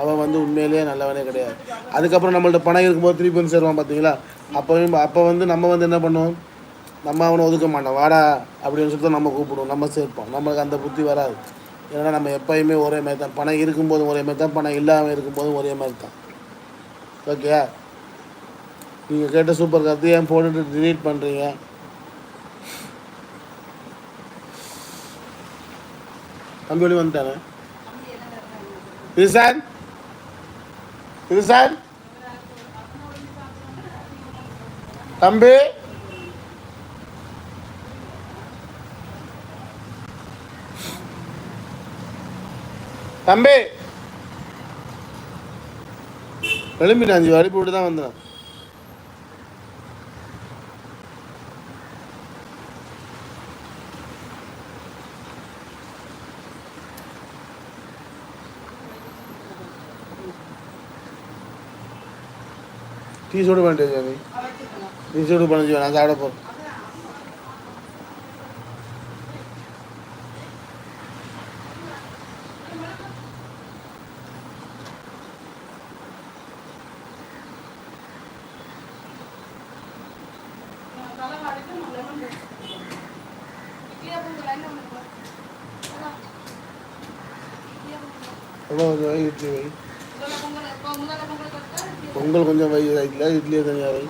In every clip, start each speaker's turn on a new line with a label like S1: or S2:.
S1: அவன் வந்து உண்மையிலேயே நல்லவனே கிடையாது. அதுக்கப்புறம் நம்மள்ட்ட பணம் இருக்கும்போது திருப்பி வந்து சேருவான் பார்த்தீங்களா அப்போயும் அப்போ வந்து நம்ம வந்து என்ன பண்ணுவோம்? நம்ம அவனை ஒதுக்க மாட்டோம். வாடா அப்படின்னு சொல்லிட்டு நம்ம கூப்பிடுவோம். நம்ம சேர்ப்போம். நம்மளுக்கு அந்த புத்தி வராது. ஏன்னா நம்ம எப்பயுமே ஒரே மாதிரி தான். பணம் இருக்கும்போதும் ஒரே மாதிரி தான். பணம் இல்லாமல் இருக்கும்போதும் ஒரே மாதிரி தான். ஓகே நீங்கள் கேட்ட சூப்பர் கருத்து ஏன் போட்டுட்டு delete பண்ணுறீங்க தம்பி வந்துட்டானே? இது சார் இது சார்? தம்பி? தம்பி? எழும்பிட்டான் அஞ்சு வரி போட்டு தான் வந்தேன். తీసి కూడా పండేది అని తీసి కూడా పండేది అది ఆడపో Hello, YouTube. பொங்கல் கொஞ்சம் வை இல்லை இட்லியை தனியாக வை.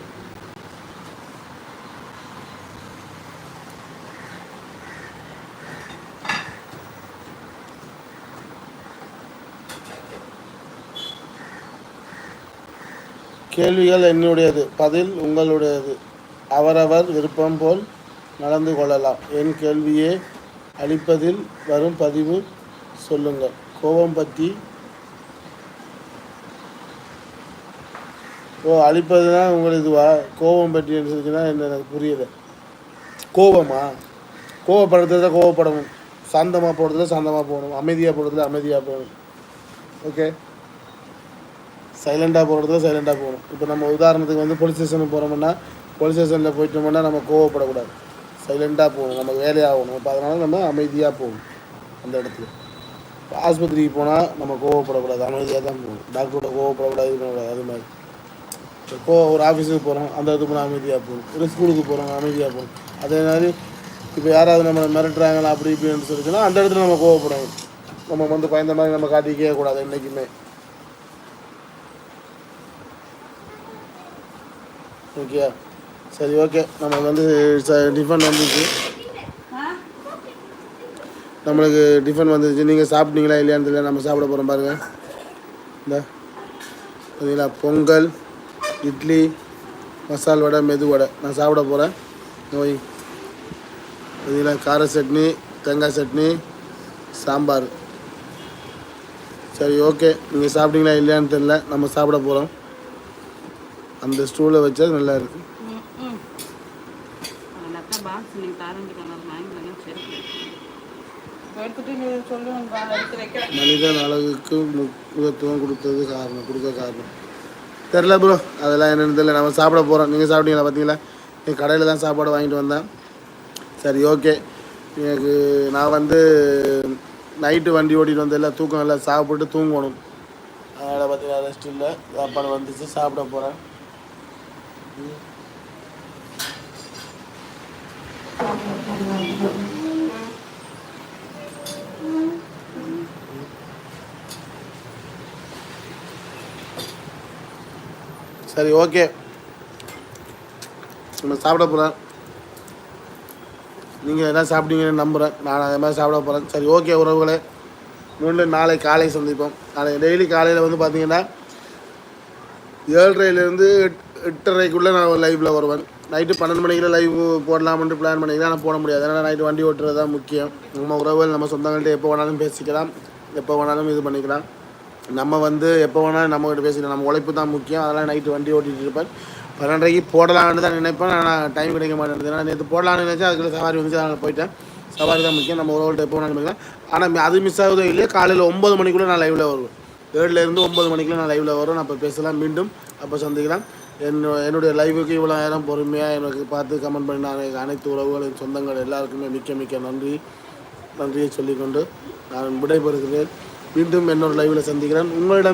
S1: கேள்விகள் என்னுடையது பதில் உங்களுடையது. அவரவர் விருப்பம் போல் நடந்து கொள்ளலாம். என் கேள்வியே அளிப்பதில் வரும் பதிவு சொல்லுங்கள். கோபம் பற்றி ஓ அழிப்பதுனா உங்களுக்கு இதுவா? கோபம் பற்றி இருக்குன்னா என்ன எனக்கு புரியலை. கோபமா? கோவப்படுறதுல கோவப்படணும் சாந்தமாக போடுறதுல சாந்தமாக போகணும். அமைதியாக போடுறதுல அமைதியாக போகணும். ஓகே சைலண்டாக போகிறதுல சைலண்டாக போகணும். இப்போ நம்ம உதாரணத்துக்கு வந்து போலீஸ் ஸ்டேஷனுக்கு போகிறோம்னா போலீஸ் ஸ்டேஷனில் போயிட்டோம்னா நம்ம கோவப்படக்கூடாது சைலண்டாக போகணும். நம்ம வேலையாகணும் இப்போ அதனால் நம்ம அமைதியாக போகணும் அந்த இடத்துல. ஆஸ்பத்திரிக்கு போனால் நம்ம கோவப்படக்கூடாது அமைதியாக தான் போகணும். டாக்டரோட கோவப்படக்கூடாது இது பண்ணக்கூடாது. அது மாதிரி. இப்போ ஒரு ஆஃபீஸுக்கு போகிறோம் அந்த இடத்துக்கு போனால் அமைதியாக போகணும் ஒரு ஸ்கூலுக்கு போகிறோம் அமைதியாக போகணும் அதே மாதிரி இப்போ யாராவது நம்ம மிரட்டுறாங்களா அப்படி இப்படின்னு சொல்லிச்சுன்னா அந்த இடத்துல நம்ம கோவப்படணும். நம்ம வந்து பயந்த மாதிரி நம்ம காட்டிக்கவே கூடாது என்றைக்குமே ஓகே சரி ஓகே நம்ம வந்து டிஃபன் வந்துச்சு. நம்மளுக்கு டிஃபன் வந்துச்சு. நீங்கள் சாப்பிட்டீங்களா இல்லையான்னு தெரியல. நம்ம சாப்பிட போகிறோம் பாருங்கள் இந்த பார்த்தீங்களா பொங்கல். இட்லி மசால் வடை மெது வடை. நான் சாப்பிட போகிறேன் நோய் இதில் கார சட்னி தேங்காய் சட்னி சாம்பார். சரி ஓகே. நீங்கள் சாப்பிட்டீங்களா இல்லையான்னு தெரில நம்ம சாப்பிட போகிறோம் அந்த ஸ்டூலை வச்சா நல்லா இருக்கு. மனிதன் அழகுக்கு முக்கியத்துவம் கொடுத்தது காரணம் கொடுக்க காரணம். தெரில ப்ரோ அதெல்லாம் என்னென்னு தெரியல. நம்ம சாப்பிட போகிறோம் நீங்கள் சாப்பிட்டீங்களா பார்த்தீங்களா நீ கடையில் தான் சாப்பாடு வாங்கிட்டு வந்தேன். சரி ஓகே எனக்கு நான் வந்து நைட்டு வண்டி ஓட்டிட்டு வந்ததில்ல தூக்கம் இல்லை. சாப்பிட்டு தூங்கணும். அதனால் பார்த்தீங்கன்னா ரெஸ்ட் இல்லை. சாப்பாடு வந்துச்சு. சாப்பிட போகிறேன் சரி ஓகே. நம்ம சாப்பிட போகிறேன் நீங்கள் எல்லாம் சாப்பிடுவீங்கன்னு நம்புகிறேன் நான் அதே மாதிரி சாப்பிட போகிறேன் சரி ஓகே உறவுகளே. மீண்டும் நாளை காலை சந்திப்போம். நாளை டெய்லி காலையில் வந்து பார்த்தீங்கன்னா ஏழரைலேருந்து எட் எட்டரைக்குள்ளே நான் லைவில் வருவேன். நைட்டு பன்னெண்டு மணிக்குள்ள லைவ் போடலாம்னு பிளான் பண்ணிக்கலாம் ஆனால் போட முடியாது. ஏன்னா நைட்டு வண்டி ஓட்டுறது தான் முக்கியம். நம்ம உறவுகள் நம்ம சொந்தங்கள்ட்ட எப்போ வேணாலும் பேசிக்கலாம். எப்போ வேணாலும் இது பண்ணிக்கலாம். நம்ம வந்து எப்போ வேணாலும் நம்மகிட்ட பேசிக்கலாம். நம்ம உழைப்பு தான் முக்கியம். அதெல்லாம் நைட்டு வண்டி ஓட்டிகிட்டு இருப்பேன் பன்னெண்டரைக்கு போடலான்னு தான் நினைப்பேன். ஆனால் டைம் கிடைக்க மாட்டேங்குது. ஏன்னா நேற்று போடலான்னு நினச்சா அதுக்குள்ள சவாரி வந்துச்சு அதனால் போயிட்டேன். சவாரி தான் முக்கியம். நம்ம உறவுகிட்ட எப்போ வேணாலும் பண்ணிக்கலாம் ஆனால் அது மிஸ் ஆகுதோ இல்லையா காலையில் ஒம்பது மணிக்குள்ளே நான் லைவில் வருவேன். ஏழுலேருந்து ஒம்பது மணிக்குள்ளே நான் லைவில் வரும் நான் அப்போ பேசலாம் மீண்டும். அப்போ சந்திக்கலாம். என்னோ என்னுடைய லைவுக்கு இவ்வளோ நேரம் பொறுமையாக எனக்கு பார்த்து கமெண்ட் பண்ணி நான் அனைத்து உறவுகளின் சொந்தங்கள் எல்லாருக்குமே மிக்க மிக்க நன்றி. நன்றியை சொல்லிக்கொண்டு நான் விடைபெறுகிறேன். மீண்டும் என்னோட லைவில் சந்திக்கிறேன். உங்களிடம்